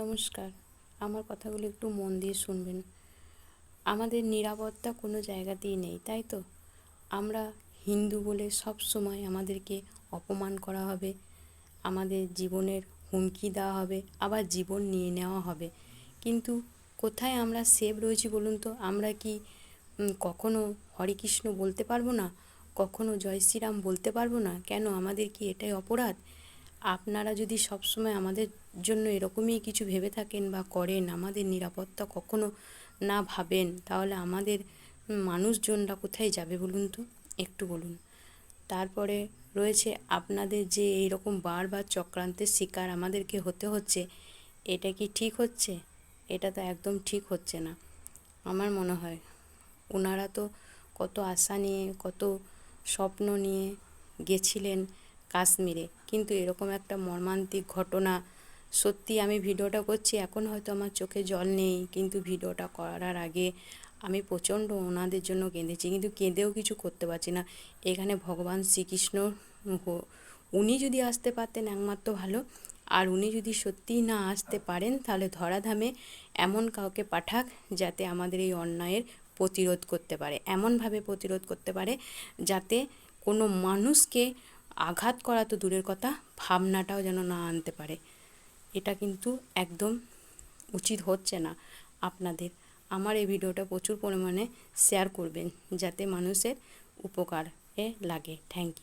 নমস্কার। আমার কথাগুলো একটু মন দিয়ে শুনবেন। আমাদের নিরাপত্তা কোনো জায়গাতেই নেই, তাই তো? আমরা হিন্দু বলে সব সময় আমাদেরকে অপমান করা হবে, আমাদের জীবনের হুমকি দেওয়া হবে, আবার জীবন নিয়ে নেওয়া হবে। কিন্তু কোথায় আমরা সেভ রয়েছি বলুন তো? আমরা কি কখনো হরে কৃষ্ণ বলতে পারব না? কখনো জয় শ্রীরাম বলতে পারব না? কেন আমাদের কি এটাই অপরাধ? আপনারা যদি সবসময় আমাদের জন্য এরকমই কিছু ভেবে থাকেন বা করেন, আমাদের নিরাপত্তা কখনো না ভাবেন, তাহলে আমাদের মানুষজনরা কোথায় যাবে বলুন তো? একটু বলুন। তারপরে রয়েছে আপনাদের যে এইরকম বারবার চক্রান্তের শিকার আমাদেরকে হতে হচ্ছে, এটা কি ঠিক হচ্ছে? এটা তো একদম ঠিক হচ্ছে না, আমার মনে হয়। ওনারা তো কত আশা নিয়ে, কত স্বপ্ন নিয়ে গেছিলেন কাশ্মীরে। কিন্তু এরকম একটা মর্মান্তিক ঘটনা, সত্যি আমি ভিডিওটা করছি, এখন হয়তো আমার চোখে জল নেই, কিন্তু ভিডিওটা করার আগে আমি প্রচণ্ড ওনাদের জন্য কেঁদেছি, কিন্তু কেঁদেও কিছু করতে পারছি না। এখানে ভগবান শ্রীকৃষ্ণ উনি যদি আসতে পারতেন একমাত্র ভালো, আর উনি যদি সত্যিই না আসতে পারেন, তাহলে ধরাধামে এমন কাউকে পাঠাক যাতে আমাদের এই অন্যায়ের প্রতিরোধ করতে পারে, এমনভাবে প্রতিরোধ করতে পারে যাতে কোনো মানুষকে আঘাত করা তো দূরের কথা, ভাবনাটাও যেন না আনতে পারে। এটা কিন্তু একদম উচিত হচ্ছে না। আপনাদের আমার এই ভিডিওটা প্রচুর পরিমাণে শেয়ার করবেন, যাতে মানুষের উপকারে লাগে। Thank you